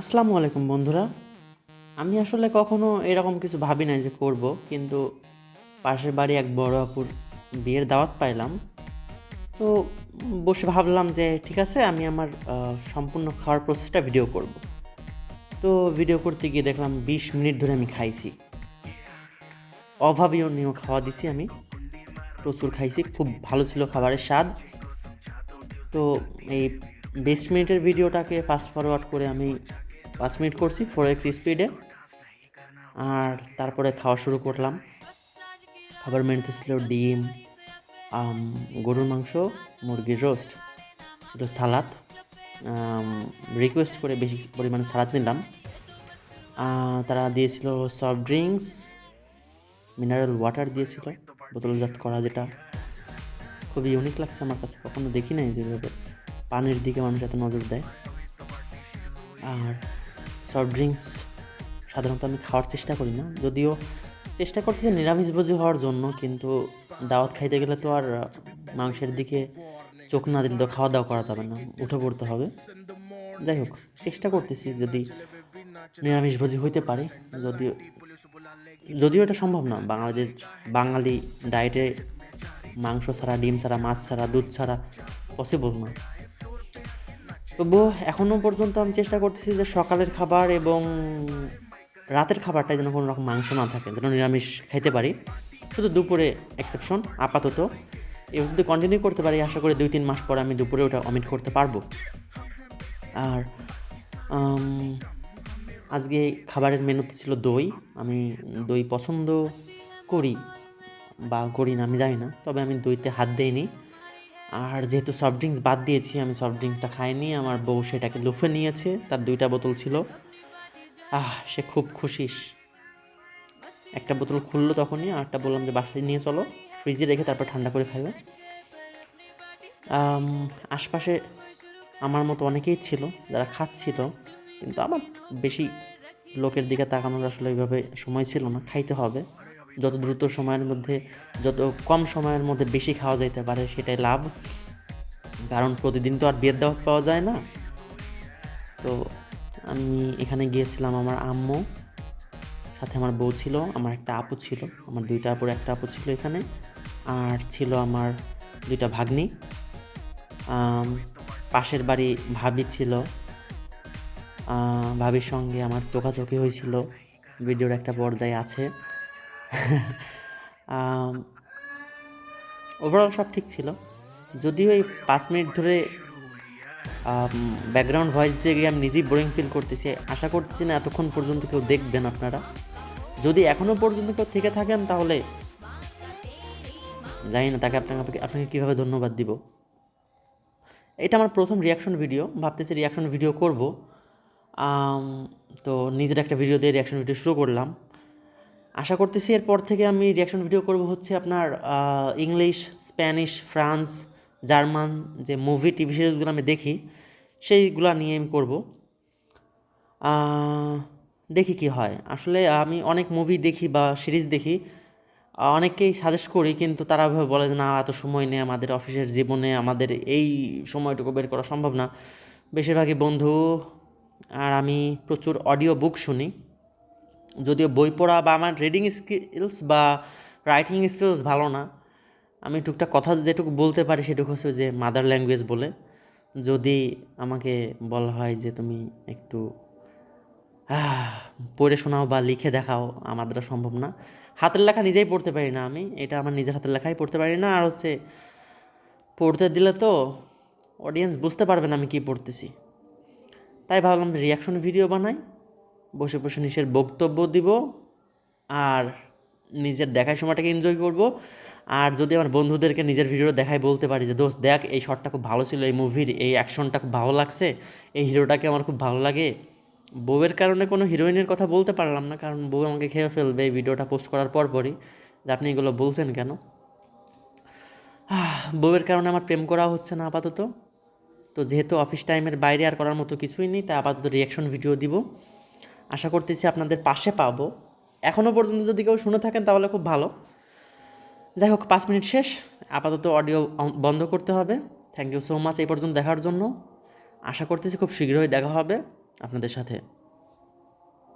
আসসালামু আলাইকুম, বন্ধুরা। আমি আসলে কখনো এরকম কিছু ভাবি নাই যে করব, কিন্তু পাশের বাড়ি এক বড় আপুর বিয়ের দাওয়াত পাইলাম। তো বসে ভাবলাম যে, ঠিক আছে, আমি আমার সম্পূর্ণ খাওয়ার প্রসেসটা ভিডিও করব। তো ভিডিও করতে গিয়ে দেখলাম বিশ মিনিট ধরে আমি খাইছি। অভাবনীয় খাওয়া দিছি আমি। প্রচুর খাইছি, খুব ভালো ছিল খাবারের স্বাদ। তো এই বিশ মিনিটের ভিডিওটাকে ফাস্ট ফরওয়ার্ড করে আমি পাঁচ মিনিট করছি ফোর এক্স স্পিডে আর তারপরে খাওয়া শুরু করলাম। খাবার মেনুতে ছিল ডিম গরুর মাংস, মুরগির রোস্ট ছিল সালাদ। রিকোয়েস্ট করে বেশি পরিমাণে সালাদ নিলাম। তারা দিয়েছিল সফট ড্রিঙ্কস মিনারেল ওয়াটার দিয়েছিল, বোতলজাত করা যেটা। খুবই ইউনিক লাগছে আমার কাছে, কখনো দেখি নাই যেভাবে পানির দিকে মানুষ এত নজর দেয়। আর সফট ড্রিঙ্কস সাধারণত আমি খাওয়ার চেষ্টা করি না। যদিও চেষ্টা করতেছি নিরামিষভোজী হওয়ার জন্য, কিন্তু দাওয়াত খাইতে গেলে তো আর মাংসের দিকে চোখ না দিলে তো খাওয়া দাওয়া করা যাবে না, উঠে পড়তে হবে। যাই হোক, চেষ্টা করতেছি যদি নিরামিষভোজী হইতে পারে, যদিও যদিও এটা সম্ভব না। বাঙালিদের, বাঙালি ডায়েটে মাংস ছাড়া, ডিম ছাড়া, মাছ ছাড়া, দুধ ছাড়া পসিবল না। তবুও এখনও পর্যন্ত আমি চেষ্টা করতেছি যে সকালের খাবার এবং রাতের খাবারটা যেন কোনো রকম মাংস না থাকে, যেন নিরামিষ খাইতে পারি। শুধু দুপুরে এক্সেপশন আপাতত। এবার যদি কন্টিনিউ করতে পারি, আশা করি দুই তিন মাস পরে আমি দুপুরে ওটা অমিট করতে পারব। আর আজকে খাবারের মেনুতে ছিল দই। আমি দই পছন্দ করি বা করি না, আমি জানি না। তবে আমি দইতে হাত দেইনি। আর যেহেতু সফট ড্রিঙ্কস বাদ দিয়েছি আমি সফট ড্রিঙ্কসটা খাইনি। আমার বউ সেটাকে লুফে নিয়েছে তার দুইটা বোতল ছিল। আহ সে খুব খুশি। একটা বোতল খুললো তখনই আর একটা বললাম যে বাসায় নিয়ে চলো ফ্রিজে রেখে তারপর ঠান্ডা করে আম, আশপাশে আমার মতো অনেকেই ছিল যারা খাচ্ছিল কিন্তু আমার বেশি লোকের দিকে তাকানোর আসলে ওইভাবে সময় ছিল না খাইতে হবে। যত দ্রুত সময়ের মধ্যে, যত কম সময়ের মধ্যে বেশি খাওয়া যাইতে পারে সেটাই লাভ। কারণ প্রতিদিন তো আর বিয়ের দাওয়াত পাওয়া যায় না। তো আমি এখানে গিয়েছিলাম আমার আম্মু, সাথে আমার বউ ছিল, আমার একটা আপু ছিল, আমার দুইটা আপুর একটা আপু ছিল এখানে, আর ছিল আমার দুইটা ভাগ্নি। পাশের বাড়ি ভাবি ছিল ভাবির সঙ্গে আমার চোখাচোখি হয়েছিল, ভিডিওর একটা পর্যায়ে আছে। ওভারঅল সব ঠিক ছিল। যদিও এই পাঁচ মিনিট ধরে ব্যাকগ্রাউন্ড ভয়েস দিতে গিয়ে আমি নিজেই বোরিং ফিল করতেছি, আশা করতেছি না এতক্ষণ পর্যন্ত কেউ দেখবেন আপনারা। যদি এখনও পর্যন্ত কেউ থেকে থাকেন তাহলে জানি না, তাকে আপনাকে আপনাকে কীভাবে ধন্যবাদ দিব। এটা আমার প্রথম রিয়াকশন ভিডিও ভাবতেছি রিয়াকশন ভিডিও করব। তো নিজের একটা ভিডিও দিয়ে রিয়াকশন ভিডিও শুরু করলাম। আশা করতেছি এরপর থেকে আমি রিয়াকশন ভিডিও করব হচ্ছে আপনার ইংলিশ স্প্যানিশ ফ্রান্স জার্মান যে মুভি টিভি সিরিজগুলো আমি দেখি, সেইগুলো নিয়ে আমি করব। দেখি কি হয়। আসলে আমি অনেক মুভি দেখি বা সিরিজ দেখি, অনেককেই সাজেস্ট করি কিন্তু তারা ওইভাবে বলে যে, না, এত সময় নেই আমাদের অফিসের জীবনে, আমাদের এই সময়টুকু বের করা সম্ভব না। বেশিরভাগই বন্ধু আর আমি প্রচুর অডিও বুক শুনি। যদিও বই পড়া বা আমার রিডিং স্কিলস বা রাইটিং স্কিলস ভালো না, আমি টুকটাক কথা যেটুকু বলতে পারি সেটুকু হচ্ছে যে মাদার ল্যাঙ্গুয়েজ বলে। যদি আমাকে বলা হয় যে তুমি একটু পড়ে শোনাও বা লিখে দেখাও, আমার দ্বারা সম্ভব না। হাতের লেখা নিজেই পড়তে পারি না আমি, এটা আমার নিজের হাতের লেখাই পড়তে পারি না। আর হচ্ছে পড়তে দিলে তো অডিয়েন্স বুঝতে পারবে না আমি কী পড়তেছি। তাই ভাবলাম রিয়াকশন ভিডিও বানাই। বসে বসে নিজের বক্তব্য দিব আর নিজের দেখার সময়টাকে এনজয় করব। আর যদি আমার বন্ধুদেরকে নিজের ভিডিও দেখাই বলতে পারি যে, দোস্ত, দেখ, এই শটটা খুব ভালো ছিল, এই মুভির এই অ্যাকশনটা খুব ভালো লাগছে, এই হিরোটাকে আমার খুব ভালো লাগে। বউয়ের কারণে কোনো হিরোইনের কথা বলতে পারলাম না, কারণ বউ আমাকে খেয়ে ফেলবে এই ভিডিওটা পোস্ট করার পর পরই যে, আপনি এগুলো বলছেন কেন? বউয়ের কারণে আমার প্রেম করা হচ্ছে না আপাতত। তো যেহেতু অফিস টাইমের বাইরে আর করার মতো কিছুই নেই, তাই আপাতত রিয়াকশন ভিডিও দিব। আশা করতেছি আপনাদের পাশে পাবো। এখনও পর্যন্ত যদি কেউ শুনে থাকেন তাহলে খুব ভালো। যাই হোক, পাঁচ মিনিট শেষ। আপাতত অডিও বন্ধ করতে হবে। থ্যাংক ইউ সো মাচ এই পর্যন্ত দেখার জন্য। আশা করতেছি খুব শীঘ্রই দেখা হবে আপনাদের সাথে।